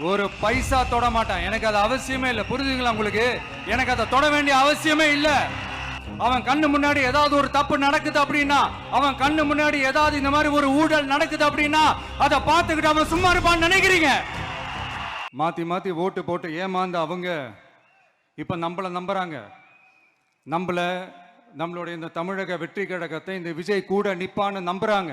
ஒரு பைசா தொட மாட்டான். எனக்கு அது அவசியமே இல்லை. புரிஞ்சுங்களா உங்களுக்கு? எனக்கு அதை தொட வேண்டிய அவசியமே இல்லை. அவன் கண்ணு முன்னாடி ஏதாவது ஒரு தப்பு நடக்குது அப்படின்னா அவன் கண்ணு முன்னாடி ஏதாவது இந்த மாதிரி ஒரு ஊழல் நடக்குது அப்படின்னா அதை பார்த்துக்கிட்டு அவன் சும்மா இருப்பான்னு நினைக்கிறீங்க? மாத்தி மாத்தி ஓட்டு போட்டு ஏமாந்து அவங்க இப்ப நம்மள நம்புறாங்க. நம்மள நம்மளுடைய இந்த தமிழக வெற்றி கழகத்தை இந்த விஜய் கூட நிப்பான்னு நம்புறாங்க.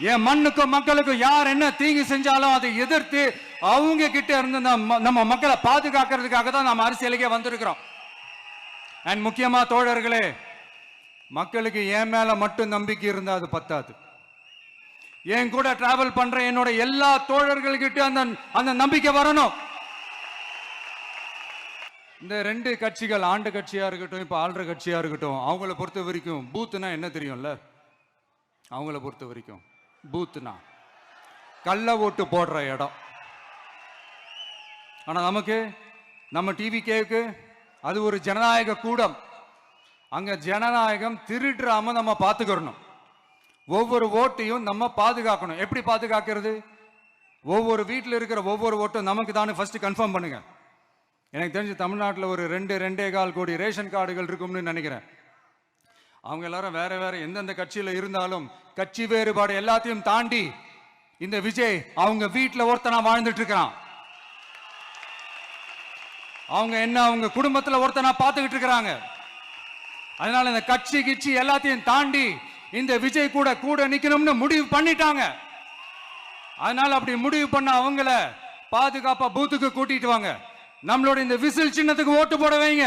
என் மண்ணுக்கும் மக்களுக்கும் யார் என்ன தீங்கு செஞ்சாலும் அதை எதிர்த்து அவங்க கிட்ட இருந்து நம்ம நம்ம மக்களை பாதுகாக்கிறதுக்காக தான் நம்ம அரசியலுக்கே வந்திருக்கிறோம். அண்ட் முக்கியமா தோழர்களே மக்களுக்கு என் மேல மட்டும் நம்பிக்கை இருந்தால் அது பத்தாது. என் கூட டிராவல் பண்ற என்னோட எல்லா தோழர்கள்கிட்ட அந்த அந்த நம்பிக்கை வரணும். இந்த ரெண்டு கட்சிகள் ஆண்டு கட்சியா இருக்கட்டும் இப்ப ஆள்ற கட்சியா இருக்கட்டும் அவங்கள பொறுத்த வரைக்கும் பூத்துனா என்ன தெரியும்ல? அவங்கள பொறுத்த வரைக்கும். பூத்துனா கள்ள ஓட்டு போடுற இடம். ஆனால் நமக்கு நம்ம டிவி கேக்கு அது ஒரு ஜனநாயக கூடம். அங்கே ஜனநாயகம் திருடுறாம நம்ம பார்த்துக்கிறணும் ஒவ்வொரு ஓட்டையும் நம்ம பாதுகாக்கணும். எப்படி பாதுகாக்கிறது? ஒவ்வொரு வீட்டில் இருக்கிற ஒவ்வொரு ஓட்டும் நமக்கு தானே ஃபஸ்ட்டு கன்ஃபார்ம் பண்ணுங்க. எனக்கு தெரிஞ்சு தமிழ்நாட்டில் ஒரு ரெண்டு ரெண்டே கால் கோடி ரேஷன் கார்டுகள் இருக்கும்னு நினைக்கிறேன். அவங்க எல்லாரும் வேற வேற எந்தெந்த கட்சியில் இருந்தாலும் கட்சி வேறுபாடு எல்லாத்தையும் தாண்டி இந்த விஜய் அவங்க வீட்டில் ஒருத்தனா வாழ்ந்துட்டு இருக்கிறான் அவங்க என்ன அவங்க குடும்பத்தில் ஒருத்தனா பார்த்துக்கிட்டு இருக்கிறாங்க அதனால இந்த கட்சி கிச்சி எல்லாத்தையும் தாண்டி இந்த விஜய் கூட கூட நிக்கணும்னு முடிவு பண்ணிட்டாங்க. அதனால அப்படி முடிவு பண்ண அவங்கள பாதுகாப்பா பூத்துக்கு கூட்டிட்டு வாங்க. நம்மளோட இந்த விசில் சின்னத்துக்கு ஓட்டு போட வைங்க.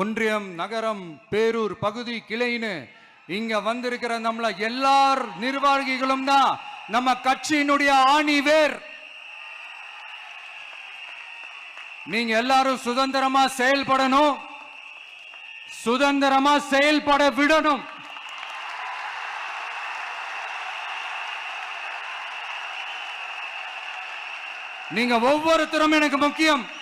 ஒன்றியம் நகரம் பேரூர் பகுதி கிளைன்னு இங்க வந்திருக்கிற நம்மள எல்லார் நிர்வாகிகளும் தான். நம்ம கட்சியினுடைய ஆணி வேர். நீங்க எல்லாரும் சுதந்திரமா செயல்படணும். சுதந்திரமா செயல்பட விடணும். நீங்க ஒவ்வொருத்தரும் எனக்கு முக்கியம்.